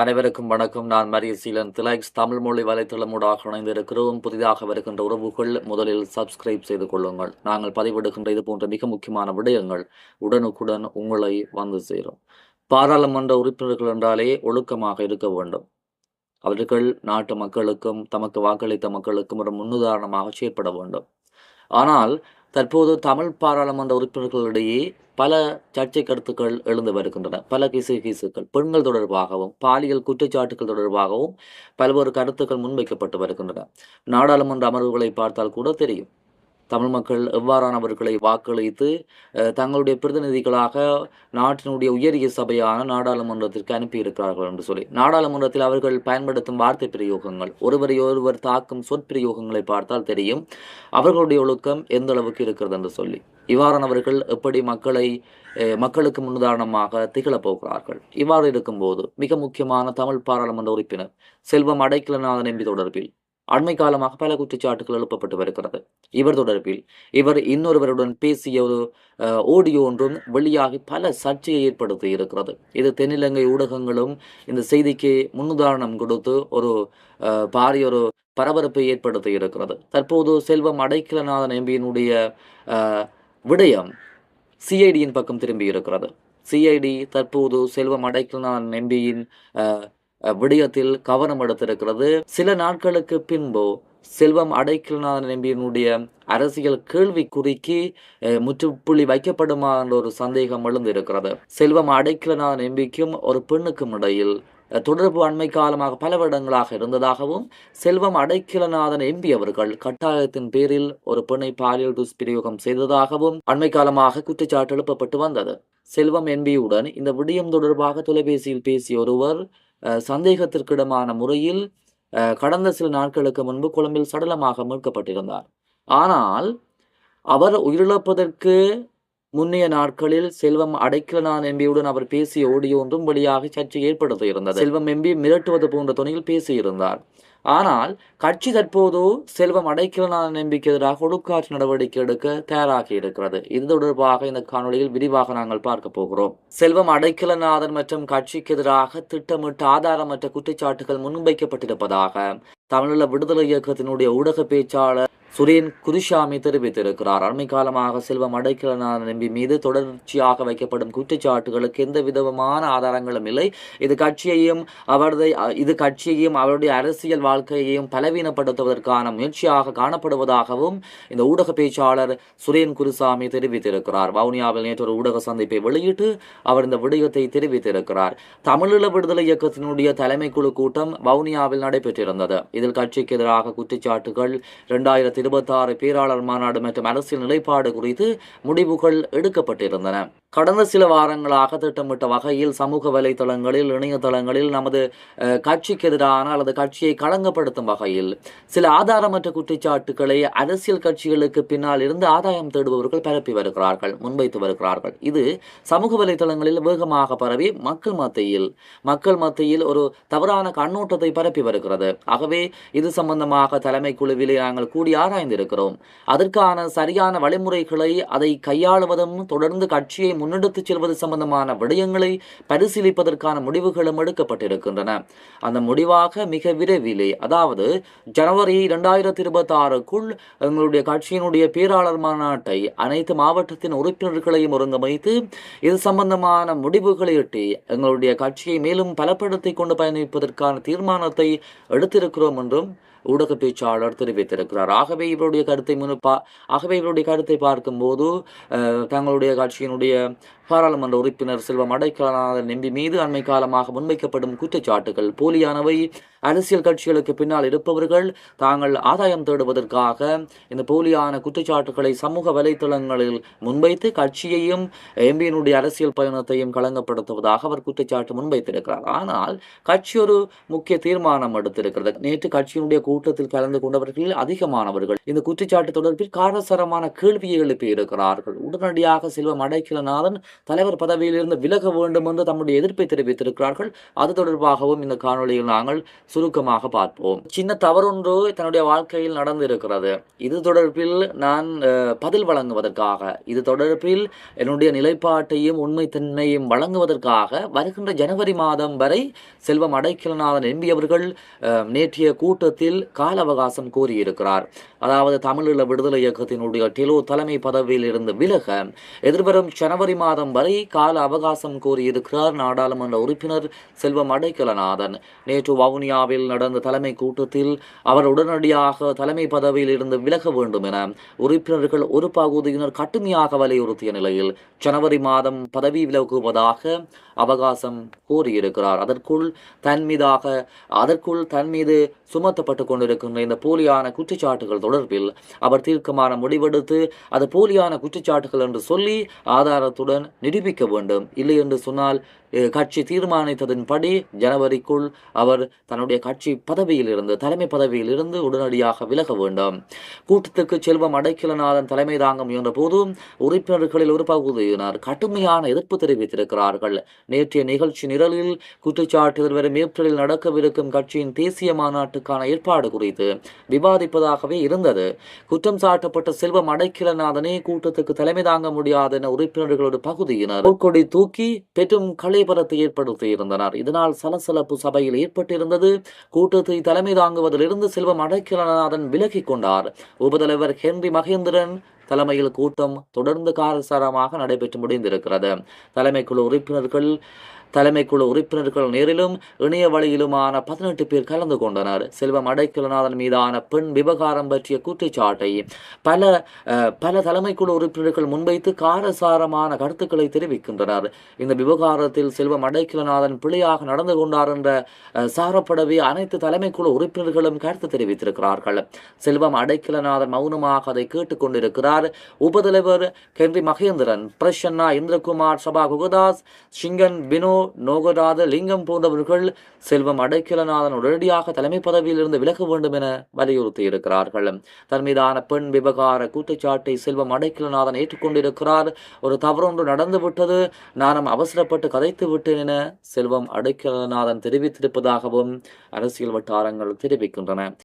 அனைவருக்கும் வணக்கம். நான் மரிய சீலன் திலக்ஸ். தமிழ் மொழி வலைத்தளமூடாக இணைந்திருக்கிறோம். புதிதாக வருகின்ற உறவுகள் முதலில் சப்ஸ்கிரைப் செய்து கொள்ளுங்கள். நாங்கள் பதிவிடுகின்ற இது போன்ற மிக முக்கியமான விடயங்கள் உடனுக்குடன் உங்களை வந்து சேரும். பாராளுமன்ற உறுப்பினர்கள் என்றாலே ஒழுக்கமாக இருக்க வேண்டும். அவர்கள் நாட்டு மக்களுக்கும் தமக்கு வாக்களித்த மக்களுக்கும் ஒரு முன்னுதாரணமாக செயற்பட வேண்டும். ஆனால் தற்போது தமிழ் பாராளுமன்ற உறுப்பினர்களிடையே பல சர்ச்சை கருத்துக்கள் எழுந்து வருகின்றன. பல கிசு கிசுக்கள். பெண்கள் தொடர்பாகவும் பாலியல் குற்றச்சாட்டுகள் தொடர்பாகவும் பல்வேறு கருத்துக்கள் முன்வைக்கப்பட்டு வருகின்றன. நாடாளுமன்ற அமர்வுகளை பார்த்தால் கூட தெரியும். தமிழ் மக்கள் எவ்வாறானவர்களை வாக்களித்து தங்களுடைய பிரதிநிதிகளாக நாட்டினுடைய உயரிய சபையான நாடாளுமன்றத்திற்கு அனுப்பியிருக்கிறார்கள் என்று சொல்லி. நாடாளுமன்றத்தில் அவர்கள் பயன்படுத்தும் வார்த்தை பிரயோகங்கள் ஒருவரை ஒருவர் தாக்கும் சொற்பிரயோகங்களை பார்த்தால் தெரியும் அவர்களுடைய ஒழுக்கம் எந்த அளவுக்கு இருக்கிறது என்று சொல்லி. இவ்வாறானவர்கள் எப்படி மக்களை மக்களுக்கு முன்னுதாரணமாக திகழப் போகிறார்கள்? இவ்வாறு இருக்கும்போது மிக முக்கியமான தமிழ் பாராளுமன்ற உறுப்பினர் செல்வம் அடைக்கலநாதன் எம்பி தொடர்பில் அண்மை காலமாக பல குற்றச்சாட்டுகள் எழுப்பப்பட்டு வருகிறது. இவர் தொடர்பில் இவர் இன்னொருவருடன் பேசிய ஒரு அஹ், ஆடியோ ஒன்றும் வெளியாகி பல சர்ச்சையை ஏற்படுத்தி இருக்கிறது. இது தென்னிலங்கை ஊடகங்களும் இந்த செய்திக்கு முன்னுதாரணம் கொடுத்து ஒரு பாரிய ஒரு பரபரப்பை ஏற்படுத்தி இருக்கிறது. தற்போது செல்வம் அடைக்கலநாதன் எம்பியினுடைய அஹ், விடயம் சிஐடியின் பக்கம் திரும்பி இருக்கிறது. சிஐடி தற்போது செல்வம் அடைக்கலநாதன் எம்பியின் விடயத்தில் கவனம் எடுத்திருக்கிறது. சில நாட்களுக்கு பின்பு செல்வம் அடைக்கலநாதன் எம்பியினுடைய அரசியல் கேள்விக்குறிக்கு முற்றுப்புள்ளி வைக்கப்படுமா என்ற ஒரு சந்தேகம் எழுந்திருக்கிறது. செல்வம் அடைக்கலநாதன் எம்பிக்கும் ஒரு பெண்ணுக்கும் இடையில் தொடர்பு அண்மை காலமாக பல வருடங்களாக இருந்ததாகவும் செல்வம் அடைக்கலநாதன் எம்பி அவர்கள் கட்டாயத்தின் பேரில் ஒரு பெண்ணை பாலியல் துஷ்பிரயோகம் செய்ததாகவும் அண்மை காலமாக குற்றச்சாட்டு எழுப்பப்பட்டு வந்தது. செல்வம் எம்பியுடன் இந்த விடயம் தொடர்பாக தொலைபேசியில் பேசிய ஒருவர் சந்தேகத்திற்கிடமான முறையில் கடந்த சில நாட்களுக்கு முன்பு கொழும்பில் சடலமாக மீட்கப்பட்டிருந்தார். ஆனால் அவர் உயிரிழப்பதற்கு முன்னைய நாட்களில் செல்வம் அடைக்கலனான் எம்பியுடன் அவர் பேசிய ஓடியோ ஒன்றும் வெளியாக சர்ச்சை ஏற்படுத்தி இருந்தது செல்வம் எம்பி மிரட்டுவது போன்ற துணையில் பேசியிருந்தார். ஆனால் கட்சி தற்போது செல்வம் அடைக்கலனான் எம்பிக்கு எதிராக ஒடுக்காற்று நடவடிக்கை எடுக்க தயாராகி இருக்கிறது. இது தொடர்பாக இந்த காணொளியில் விரிவாக நாங்கள் பார்க்க போகிறோம். செல்வம் அடைக்கலநாதன் மற்றும் கட்சிக்கு எதிராக திட்டமிட்டு ஆதாரமற்ற குற்றச்சாட்டுகள் முன்வைக்கப்பட்டிருப்பதாக தமிழீழ விடுதலை இயக்கத்தினுடைய ஊடக பேச்சாளர் சுரேன் குருஷாமி தெரிவித்திருக்கிறார். அண்மை காலமாக செல்வம் அடைக்கலனான நம்பி மீது தொடர்ச்சியாக வைக்கப்படும் குற்றச்சாட்டுகளுக்கு எந்த விதமான ஆதாரங்களும் இல்லை. இது கட்சியையும் அவரது இது கட்சியையும் அவருடைய அரசியல் வாழ்க்கையையும் பலவீனப்படுத்துவதற்கான முயற்சியாக காணப்படுவதாகவும் இந்த ஊடக பேச்சாளர் சுரேன் குருசாமி தெரிவித்திருக்கிறார். வவுனியாவில் நேற்று ஒரு ஊடக சந்திப்பை வெளியிட்டு அவர் இந்த விடயத்தை தெரிவித்திருக்கிறார். தமிழீழ விடுதலை இயக்கத்தினுடைய தலைமை குழு கூட்டம் வவுனியாவில் நடைபெற்றிருந்தது. இதில் கட்சிக்கு எதிராக குற்றச்சாட்டுகள் இரண்டாயிரத்தி இருபத்தாறு பேராளர் மாநாடு மற்றும் அரசியல் நிலைப்பாடு குறித்து முடிவுகள் எடுக்கப்பட்டிருந்தன. கடந்த சில வாரங்களாக திட்டமிட்ட வகையில் சமூக வலைதளங்களில் இணையதளங்களில் நமது கட்சிக்கு எதிரான அல்லது கட்சியை களங்கப்படுத்தும் வகையில் சில ஆதாரமற்ற குற்றச்சாட்டுக்களை அரசியல் கட்சிகளுக்கு பின்னால் இருந்து ஆதாயம் தேடுபவர்கள் பரப்பி வருகிறார்கள் முன்வைத்து வருகிறார்கள். இது சமூக வலைதளங்களில் வேகமாக பரவி மக்கள் மத்தியில் மக்கள் மத்தியில் ஒரு தவறான கண்ணோட்டத்தை பரப்பி வருகிறது. ஆகவே இது சம்பந்தமாக தலைமை குழுவிலே நாங்கள் கூடி ஆராய்ந்திருக்கிறோம். அதற்கான சரியான வழிமுறைகளை அதை கையாளுவதும் தொடர்ந்து கட்சியை முன்னெடுத்துச் செல்வது சம்பந்தமான விடயங்களை பரிசீலிப்பதற்கான முடிவுகளும் எடுக்கப்பட்டிருக்கின்றன. அந்த முடிவாக மிக விரைவிலே அதாவது ஜனவரி இரண்டாயிரத்தி இருபத்தி ஆறுக்குள் எங்களுடைய கட்சியினுடைய பேராளர் மாநாட்டை அனைத்து மாவட்டத்தின் உறுப்பினர்களையும் ஒருங்கமைத்து இது சம்பந்தமான முடிவுகளை எட்டி எங்களுடைய கட்சியை மேலும் பலப்படுத்திக் கொண்டு பயணிப்பதற்கான தீர்மானத்தை எடுத்திருக்கிறோம் என்றும் ஊடக பேச்சாளர் தெரிவித்திருக்கிறார். ஆகவே இவருடைய கருத்தை முன்னுப்பா ஆகவே இவருடைய கருத்தை பார்க்கும்போது அஹ், தங்களுடைய கட்சியினுடைய பாராளுமன்ற உறுப்பினர் செல்வம் அடைக்கலநாதன் நம்பி மீது அண்மை காலமாக முன்வைக்கப்படும் குற்றச்சாட்டுகள் போலியானவை. அரசியல் கட்சிகளுக்கு பின்னால் இருப்பவர்கள் தாங்கள் ஆதாயம் தேடுவதற்காக இந்த போலியான குற்றச்சாட்டுகளை சமூக வலைத்தளங்களில் முன்வைத்து கட்சியையும் எம்பியினுடைய அரசியல் பயணத்தையும் களங்கப்படுத்துவதாக அவர் குற்றச்சாட்டு முன்வைத்திருக்கிறார். ஆனால் கட்சி ஒரு முக்கிய தீர்மானம் எடுத்திருக்கிறது. நேற்று கட்சியினுடைய கூட்டத்தில் கலந்து கொண்டவர்களில் அதிகமானவர்கள் இந்த குற்றச்சாட்டு தொடர்பில் காரசாரமான கேள்வியை எழுப்பி இருக்கிறார்கள் உடனடியாக செல்வம் அடைக்கலநாதன் தலைவர் பதவியிலிருந்து விலக வேண்டும் என்று தம்முடைய எதிர்ப்பை தெரிவித்திருக்கிறார்கள். அது தொடர்பாகவும் இந்த காணொலியில் நாங்கள் சுருக்கமாக பார்ப்போம். சின்ன தவறொன்று தன்னுடைய வாழ்க்கையில் நடந்து இருக்கிறது இது தொடர்பில் நான் பதில் வழங்குவதற்காக இது தொடர்பில் என்னுடைய நிலைப்பாட்டையும் உண்மைத்தன்மையும் வழங்குவதற்காக வருகின்ற ஜனவரி மாதம் வரை செல்வம் அடைக்கலநாதன் எம்பி அவர்கள் நேற்றைய கூட்டத்தில் கால அவகாசம் கோரியிருக்கிறார் அதாவது தமிழீழ விடுதலை இயக்கத்தினுடைய டெலோ தலைமை பதவியில் இருந்து விலக எதிர்வரும் ஜனவரி மாதம் வரை கால அவகாசம் கோரியிருக்கிறார் நாடாளுமன்ற உறுப்பினர் செல்வம் அடைக்கலநாதன். நேற்று வவுனியாவில் நடந்த தலைமை கூட்டத்தில் அவர் உடனடியாக தலைமை பதவியில் இருந்து விலக வேண்டும் என உறுப்பினர்கள் ஒரு பகுதியினர் கடுமையாக வலியுறுத்திய நிலையில் ஜனவரி மாதம் பதவி விலகுவதாக அவகாசம் கோரியிருக்கிறார். அதற்குள் தன் மீதாக அதற்குள் தன் மீது சுமத்தப்பட்டு கொண்டிருக்கின்ற இந்த போலியான குற்றச்சாட்டுகள் தொடர்பில் அவர் தீர்க்கமான முடிவெடுத்து அது போலியான குற்றச்சாட்டுகள் என்று சொல்லி ஆதாரத்துடன் நிரூபிக்க வேண்டும். இல்லை என்று சொன்னால் கட்சி தீர்மானித்ததன்படி ஜனவரிக்குள் அவர் தன்னுடைய கட்சி பதவியில் இருந்து தலைமை பதவியில் இருந்து உடனடியாக விலக வேண்டும். கூட்டத்துக்கு செல்வம் அடைக்கலநாதன் தலைமை தாங்க முயன்ற போதும் உறுப்பினர்களில் ஒரு பகுதியினர் கடுமையான எதிர்ப்பு தெரிவித்திருக்கிறார்கள். நேற்றைய நிகழ்ச்சி நிரலில் குற்றச்சாட்டு எதிர்வரும் ஏப்ரலில் நடக்கவிருக்கும் கட்சியின் தேசிய மாநாட்டுக்கான ஏற்பாடு குறித்து விவாதிப்பதாகவே இருந்தது. குற்றம் சாட்டப்பட்ட செல்வம் அடைக்கலநாதனே கூட்டத்துக்கு தலைமை தாங்க முடியாது என உறுப்பினர்களோட பகுதியினர் கொடி தூக்கி பெரும் கலைபரத்தை ஏற்படுத்தியிருந்தனர். இதனால் சலசலப்பு சபையில் ஏற்பட்டிருந்தது. கூட்டத்தை தலைமை தாங்குவதிலிருந்து செல்வம் அடைக்கலநாதன் விலகிக் கொண்டார். உபதலைவர் ஹென்றி மகேந்திரன் தலைமையில் கூட்டம் தொடர்ந்து காரசாரமாக நடைபெற்று முடிந்திருக்கிறது. தலைமைக்குழு உறுப்பினர்கள் தலைமைக்குழு உறுப்பினர்கள் நேரிலும் இணைய வழியிலுமான பதினெட்டு பேர் கலந்து கொண்டனர். செல்வம் அடைக்கலநாதன் மீதான பெண் விவகாரம் பற்றிய குற்றச்சாட்டை பல பல தலைமைக்குழு உறுப்பினர்கள் முன்வைத்து காரசாரமான கருத்துக்களை தெரிவிக்கின்றனர். இந்த விவகாரத்தில் செல்வம் அடைக்கலநாதன் பிழையாக நடந்து கொண்டார் என்ற சாரப்படவே அனைத்து தலைமைக்குழு உறுப்பினர்களும் கருத்து தெரிவித்திருக்கிறார்கள். செல்வம் அடைக்கலநாதன் மௌனமாக அதை கேட்டுக்கொண்டிருக்கிறார். உபதலைவர் கென்றி மகேந்திரன் பிரசன்னா இந்திரகுமார் சபா குகதாஸ் சிங்கன் வினோ நோகராத லிங்கம் போன்றவர்கள் செல்வம் அடைக்கலநாதன் உடனடியாக தலைமை பதவியில் இருந்து விலக வேண்டும் என வலியுறுத்தி இருக்கிறார்கள் தன் மீதான பெண் விவகார கூட்டச்சாட்டை செல்வம் அடைக்கலநாதன் ஏற்றுக்கொண்டிருக்கிறார். ஒரு தவறொன்று நடந்துவிட்டது. நானும் அவசரப்பட்டு கதைத்து விட்டேன் என செல்வம் அடைக்கலநாதன் தெரிவித்திருப்பதாகவும் அரசியல் வட்டாரங்கள் தெரிவிக்கின்றன.